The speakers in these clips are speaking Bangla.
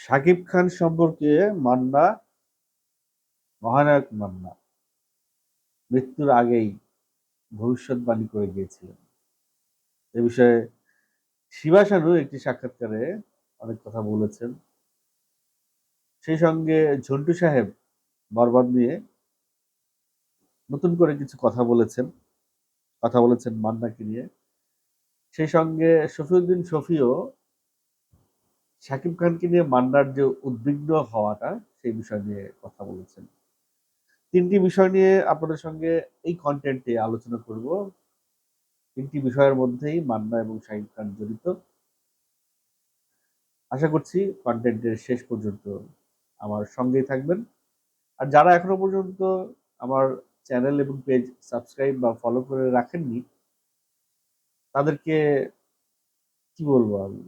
শাকিব খান সম্পর্কে মান্না, মহানায়ক মান্না, মৃত্যুর আগেই ভবিষ্যৎবাণী করে গিয়েছিলেন এ বিষয়ে শিবা শানু একটি সাক্ষাৎকারে অনেক কথা বলেছেন। সেই সঙ্গে ঝন্টু সাহেব বরবাদ নিয়ে নতুন করে কিছু কথা বলেছেন কথা বলেছেন মান্নাকে নিয়ে। সেই সঙ্গে শফিউদ্দিন শফিও শাকিব খানকে নিয়ে মান্নার যে উদ্বিগ্ন হওয়াটা, সেই বিষয় নিয়ে কথা বলেছেন। তিনটি বিষয় নিয়ে আপনাদের সঙ্গে এই কন্টেন্টে আলোচনা করব। তিনটি বিষয়ের মধ্যেই মান্না এবং শাহিদ খান জড়িত। আশা করছি কন্টেন্টের শেষ পর্যন্ত আমার সঙ্গেই থাকবেন। আর যারা এখনও পর্যন্ত আমার চ্যানেল এবং পেজ সাবস্ক্রাইব বা ফলো করে রাখেননি, তাদেরকে কি বলব আমি?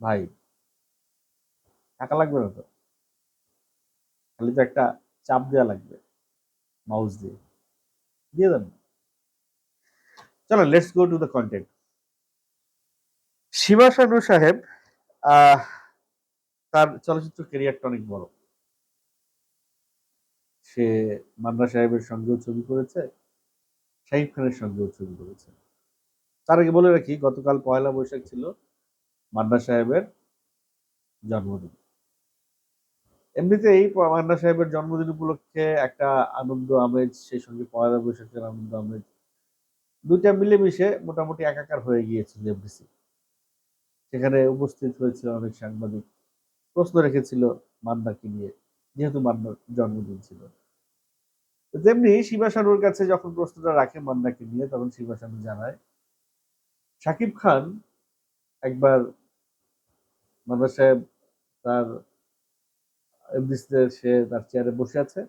ভাই টাকা লাগবে না তো? খালি তো একটা চাপ দেওয়া লাগবে মাউস দিয়ে। দিয়ে দেন। চলো let's go to the content Shiba Shanu saheb তার চলচ্চিত্র ক্যারিয়ারটা অনেক বড়। সে মান্না সাহেবের সঙ্গেও ছবি করেছে, শাহিদ খানের সঙ্গেও ছবি করেছে। তার আগে বলে রাখি, গতকাল পয়লা বৈশাখ ছিল মান্না সাহেবের জন্মদিন। এমনিতেই মান্না সাহেবের জন্মদিন উপলক্ষে একটা আনন্দ আমেজ, সেই সঙ্গে পয়লা বৈশাখের আনন্দ আমেজ, দুইটা মিলেমিশে মোটামুটি একাকার হয়ে গিয়েছিল এফডিসি সেখানে উপস্থিত হয়েছিল অনেক সাংবাদিক, প্রশ্ন রেখেছিল মান্নাকে নিয়ে, যেহেতু মান্নার জন্মদিন ছিল। তেমনি শিবাসানুর কাছে যখন প্রশ্নটা রাখে মান্নাকে নিয়ে, তখন শিবা শানু জানায় শাকিব খান একবার মান্না সাহেব তার এফডিসিতে সে তার চেয়ারে বসে আছে।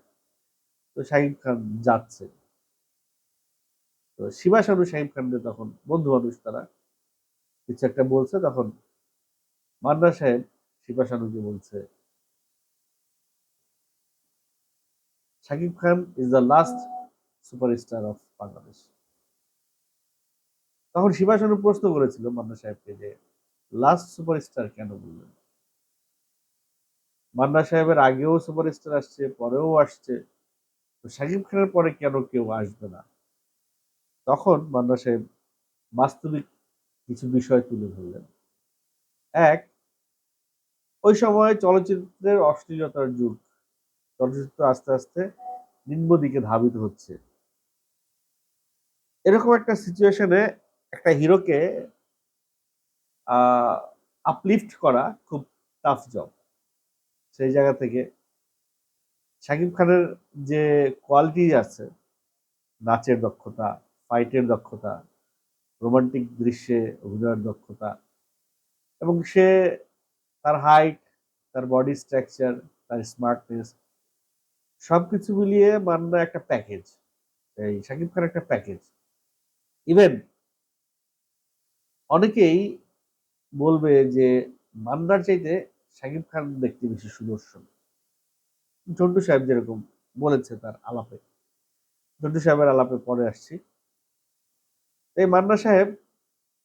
তো শাহিদ খান যাচ্ছে। তো শাহিদ খানদের তখন বন্ধু মানুষ তারা। কিছু একটা বলছে, তখন মান্না সাহেব বলছে, Shakib Khan is the last superstar of Bangladesh তখন শিবা শানু প্রশ্ন করেছিল মান্না সাহেবকে যে লাস্ট সুপারস্টার কেন বললেন? মান্না সাহেবের আগেও সুপারস্টার আসছে, পরেও আসছে। তো শাকিব খানের পরে কেন কেউ আসবে না? তখন মান্না সাহেব বাস্তবিক কিছু বিষয় তুলে ধরলেন। এক, ওই সময় চলচ্চিত্রের অশ্লীলতার যুগ। চলচ্চিত্র আস্তে আস্তে নিম্ন দিকে ধাবিত হচ্ছে। এরকম একটা সিচুয়েশনে একটা হিরোকে আপলিফট করা খুব টাফ জব সেই জায়গা থেকে। শাকিব খানের যে কোয়ালিটি আছে, নাচের দক্ষতা ফাইটের দক্ষতা রোমান্টিক দৃশ্যে অভিনয়ের দক্ষতা, এবং সে তার হাইট তার বডি স্ট্রাকচার তার স্মার্টনেস সব কিছু মিলিয়ে মান্না একটা প্যাকেজ এই শাকিব খান একটা প্যাকেজ ইভেন অনেকেই বলবে যে মান্নার চাইতে শাকিব খান দেখতে বেশি সুদর্শন। ঝন্টু সাহেব যেরকম বলেছে তার আলাপে। ঝন্টু সাহেবের আলাপে পরে আসছি। এই মান্না সাহেব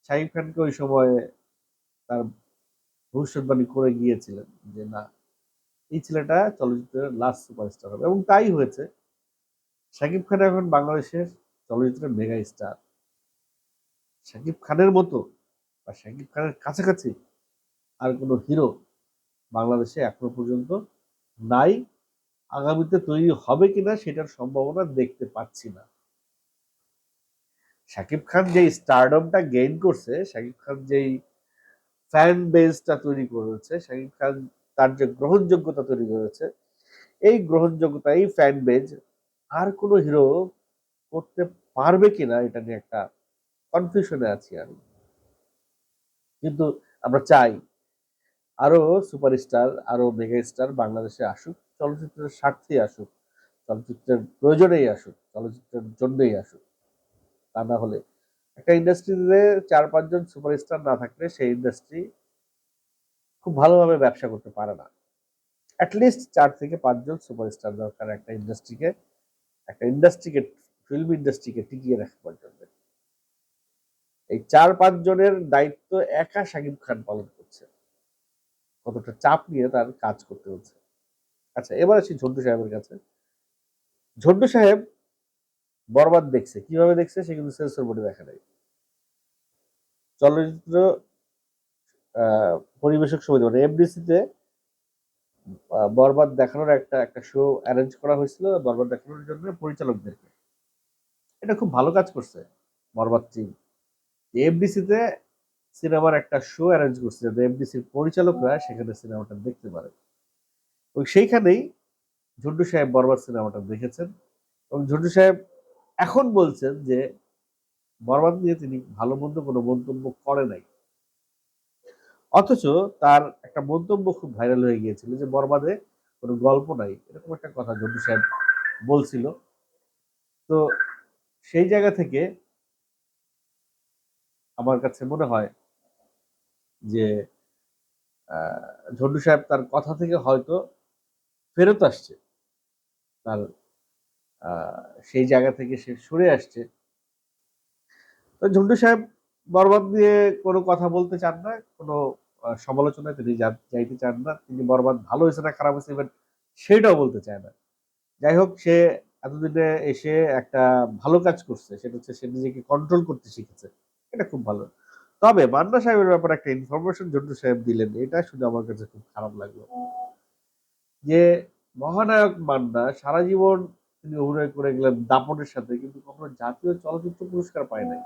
শাহিব খানকে ওই সময়ে তার ভবিষ্যৎবাণী করে গিয়েছিলেন যে, না, এই ছেলেটা চলচ্চিত্রের লাস্ট সুপারস্টার হবে। এবং তাই হয়েছে। শাকিব খান এখন বাংলাদেশের চলচ্চিত্রের মেগা স্টার শাকিব খানের মতো বা শাকিব খানের কাছাকাছি আর কোনো হিরো বাংলাদেশে এখনও পর্যন্ত নাই। আগামীতে তৈরি হবে কিনা সেটার সম্ভাবনা দেখতে পাচ্ছি না। শাকিব খান যে স্টারডমটা গেইন করছে, শাকিব খান যেই ফ্যান বেসটা তৈরি করেছে, শাকিব খান তার যে গ্রহণযোগ্যতা তৈরি করেছে, এই গ্রহণযোগ্যতা, এই ফ্যান বেজ আর কোনো হিরো করতে পারবে কিনা এটা নিয়ে একটা কনফিউশনে আছি আমি। কিন্তু আমরা চাই আরও সুপারস্টার, আরও মেগা স্টার বাংলাদেশে আসুক, চলচ্চিত্রের স্বার্থে আসুক, চলচ্চিত্রের প্রয়োজনেই আসুক, চলচ্চিত্রের জন্যই আসুক, তা না হলে। একটা ইন্ডাস্ট্রিতে চার, পাঁচজন সুপারস্টার না থাকলে সেই ইন্ডাস্ট্রি খুব ভালোভাবে ব্যবসা করতে পারে না। অ্যাটলিস্ট চার থেকে পাঁচজন সুপারস্টার দরকার একটা ইন্ডাস্ট্রিকে একটা ইন্ডাস্ট্রিকে, ফিল্ম ইন্ডাস্ট্রিকে টিকিয়ে রাখবার জন্য এই চার পাঁচ জনের দায়িত্ব একা শাকিব খান পালন কতটা চাপ নিয়ে তার কাজ করতে হচ্ছে। আচ্ছা এবার আসি ঝন্টু সাহেবের কাছে। ঝন্টু সাহেব বরবাদ দেখছে। কীভাবে দেখছে সে কিন্তু সেন্সর বোর্ডে দেখা নাই চলচ্চিত্র পরিবেশক সমিতি মানে এফডিসিতে বরবাদ দেখানোর একটা একটা শো অ্যারেঞ্জ করা হয়েছিল বরবাদ দেখানোর জন্য পরিচালকদেরকে। এটা খুব ভালো কাজ করছে বরবাদ টিম এফডিসিতে সিনেমার একটা শো অ্যারেঞ্জ করছে যাতে এফডিসির পরিচালকরা সেখানে সিনেমাটা দেখতে পারে। এবং সেইখানেই ঝন্টু সাহেব বরবাদ সিনেমাটা দেখেছেন। এবং ঝন্টু সাহেব এখন বলছেন যে বরবাদ নিয়ে তিনি ভালো মন্দ কোনো মন্তব্য করে নাই। অথচ তার একটা মন্তব্য খুব ভাইরাল হয়ে গিয়েছিল যে বরবাদে কোনো গল্প নাই। এরকম একটা কথা ঝন্টু সাহেব বলছিল। তো সেই জায়গা থেকে আমার কাছে মনে হয় যে ঝন্টু সাহেব তার কথা থেকে হয়তো ফেরত আসছে। তার সেই জায়গা থেকে সে সরে আসছে। তো ঝন্টু সাহেব বরবাদ নিয়ে কোনো কথা বলতে চান না, কোনো সমালোচনায় তিনি যাইতে চান না। তিনি বরবাদ ভালো হয়েছে না খারাপ হয়েছে ইভেন সেটাও বলতে চায় না। যাই হোক, সে এতদিনে এসে একটা ভালো কাজ করছে। সেটা হচ্ছে সে নিজেকে কন্ট্রোল করতে শিখেছে। এটা খুব ভালো। তবে মান্না সাহেবের ব্যাপারে একটা ইনফরমেশন ঝন্টু সাহেব দিলেন, এটা শুনে আমার কাছে খুব খারাপ লাগল। যে মহানায়ক মান্না সারা জীবন তিনি অভিনয় করে গেলেন দাপনের সাথে, কিন্তু কখনো জাতীয় চলচ্চিত্র পুরস্কার পায় নাই।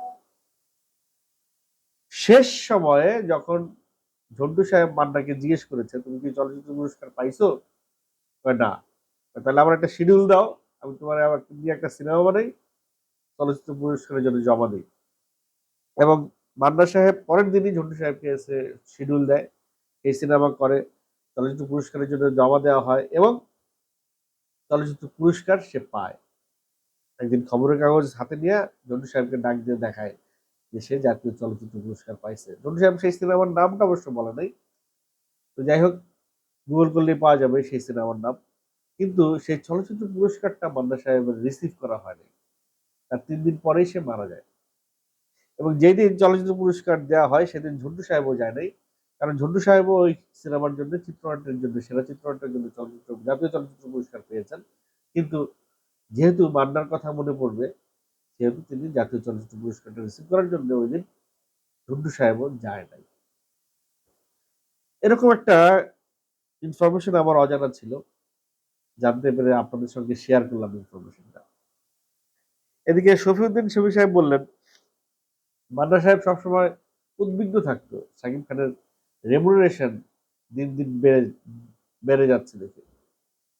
শেষ সময়ে যখন ঝন্টু সাহেব মান্নাকে জিজ্ঞেস করেছে, তুমি কি চলচ্চিত্র পুরস্কার পাইছো? না। তাহলে আমার একটা শিডিউল দাও, আমি তোমার নিয়ে একটা সিনেমা বানাই, চলচ্চিত্র পুরস্কারের জন্য জমা দিই। এবং মান্না সাহেব পরের দিনই ঝন্টু সাহেবকে এসে শিডিউল দেয়, এই সিনেমা করে, চলচ্চিত্র পুরস্কারের জন্য জমা দেওয়া হয় এবং চলচ্চিত্র পুরস্কার সে পায়। একদিন খবরের কাগজ হাতে নিয়ে ঝন্টু সাহেবকে ডাক দিয়ে দেখায় যে সে জাতীয় চলচ্চিত্র পুরস্কার পাইছে। ঝন্টু সাহেব সেই সিনেমার নামটা অবশ্য বলে নাই। তো যাই হোক গুগল করলেই পাওয়া যাবে সেই সিনেমার নাম। কিন্তু সেই চলচ্চিত্র পুরস্কারটা মান্না সাহেবের রিসিভ করা হয়নি। তার তিন দিন পরেই সে মারা যায়। এবং যেদিন চলচ্চিত্র পুরস্কার দেওয়া হয়, সেদিন ঝন্টু সাহেবও যায় নাই। কারণ ঝন্টু সাহেবও ওই সিনেমার জন্য, চিত্রনাট্যের জন্য, সেরা চিত্রনাট্যের জন্য চলচ্চিত্র, জাতীয় চলচ্চিত্র পুরস্কার পেয়েছেন। কিন্তু যেহেতু মান্নার কথা মনে পড়বে, সেহেতু তিনি জাতীয় চলচ্চিত্র পুরস্কারটা রিসিভ করার জন্য ওই দিন ঝন্টু সাহেবও যায় নাই। এরকম একটা ইনফরমেশন আমার অজানা ছিল। জানতে পেরে আপনাদের সঙ্গে শেয়ার করলাম ইনফরমেশনটা এদিকে শফিউদ্দিন শফি সাহেব বললেন মান্না সাহেব সবসময় উদ্বিগ্ন থাকতো। সাকিব খানের রেমুনারেশন দিন দিন বেড়ে বেড়ে যাচ্ছে দেখে।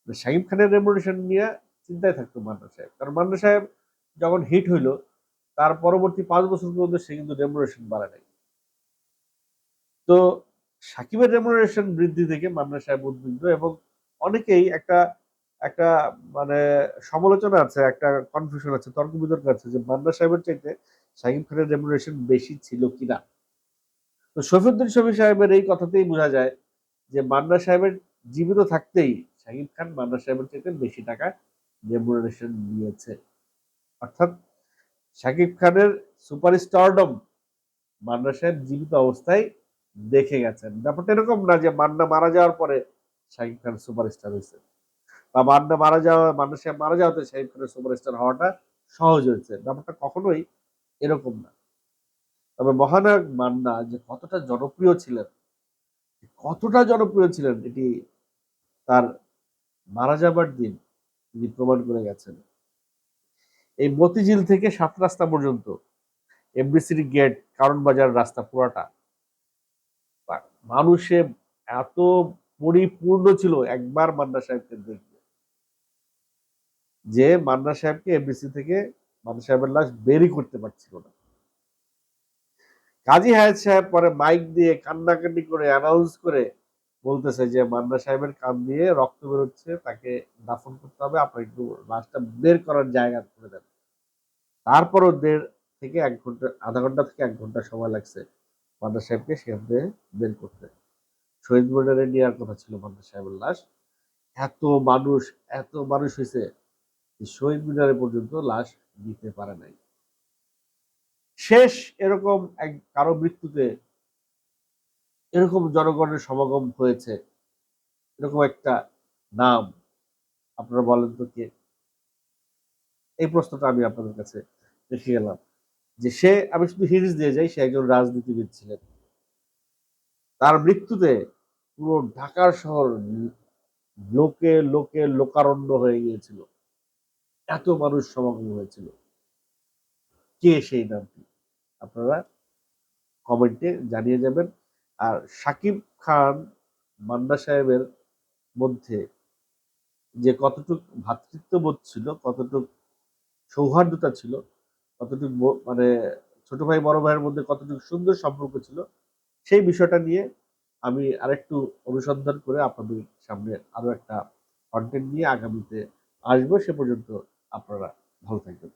তো শাকিব খানের রেমুনেশন নিয়ে চিন্তায় থাকতো মান্না সাহেব। কারণ মান্না সাহেব যখন হিট হইল, তার পরবর্তী পাঁচ বছর পর্যন্ত সে কিন্তু রেমুনেশন বাড়ায় নাই। তো সাকিবের রেমুনারেশন বৃদ্ধি থেকে মান্না সাহেব উদ্বিগ্ন এবং অনেকেই একটা একটা মানে সমালোচনা আছে, একটা কনফিউশন আছে, তর্ক বিতর্ক আছে যে মান্না সাহেবের চাইতে সাকিব খানের রেমুনারেশন বেশি ছিল কিনা? তো শফিউদ্দিন শফি সাহেবের এই কথাতেই বোঝা যায় যে মান্না সাহেবের জীবিত থাকতেই শাকিব খান মান্না সাহেবের চাইতে বেশি টাকা রেমুনারেশন নিয়েছে। অর্থাৎ শাকিব খানের সুপারস্টারডম মান্না সাহেব জীবিত অবস্থায় দেখে গেছেন। ব্যাপারটা এরকম না যে মান্না মারা যাওয়ার পরে শাকিব খান সুপারস্টার হয়েছে। বা মান্না মারা যাওয়া, মান্না সাহেব মারা যাওয়াতে শাকিব খানের সুপারস্টার হওয়াটা সহজ হয়েছে। ব্যাপারটা কখনোই এরকম না। তবে মহানায়ক মান্না যে কতটা জনপ্রিয় ছিলেন, কতটা জনপ্রিয় ছিলেন, এটি তার মারা যাবার দিন তিনি প্রমাণ করে গেছেন। এই মতিঝিল থেকে সাত রাস্তা পর্যন্ত এমবিসির গেট কারণ বাজার রাস্তা পুরাটা। মানুষে এত পরিপূর্ণ ছিল একবার মান্না সাহেবকে দেখবে যে মান্না সাহেবকে এমবিসি থেকে মান্না সাহেবের লাশ বেরই করতে পারছিল না। কাজী হায়াত সাহেব পরে মাইক দিয়ে কান্নাকাটি করে অ্যানাউন্স করে বলতেছে যে মান্না সাহেবের কান দিয়ে রক্ত বেরোচ্ছে, তাকে দাফন করতে হবে আপনার একটু লাশটা বের করার জায়গা করে দেন। তারপরও দেড় থেকে এক ঘণ্টা, আধা ঘণ্টা থেকে এক ঘণ্টা সময় লাগছে মান্না সাহেবকে সেখান থেকে বের করতে। শহীদ মিনারে নেওয়ার কথা ছিল মান্না সাহেবের লাশ। এত মানুষ এত মানুষ হয়েছে। শহীদ মিনারে পর্যন্ত লাশ দিতে পারে নাই। শেষ এরকম এক কারও মৃত্যুতে এরকম জনগণের সমাগম হয়েছে, এরকম একটা নাম, আপনারা বলেন তো কে? এই প্রশ্নটা আমি আপনাদের কাছে রেখে গেলাম, যে সে, আমি শুধু হিরিস দিয়ে যাই, সে একজন রাজনীতিবিদ ছিলেন। তার মৃত্যুতে পুরো ঢাকার শহর লোকে লোকে লোকারণ্য হয়ে গিয়েছিল। এত মানুষ সমাগম হয়েছিল। কে সেই নামটি? আপনারা কমেন্টে জানিয়ে যাবেন। আর সাকিব খান, মান্না সাহেবের মধ্যে যে কতটুক ভ্রাতৃত্ববোধ ছিল, কতটুক সৌহার্দ্যতা ছিল, কতটুক মানে ছোট ভাই, বড় ভাইয়ের মধ্যে কতটুকু সুন্দর সম্পর্ক ছিল, সেই বিষয়টা নিয়ে আমি আরেকটু অনুসন্ধান করে আপনাদের সামনে আরও একটা কন্টেন্ট নিয়ে আগামীতে আসব। সে পর্যন্ত আপনারা ভালো থাকবেন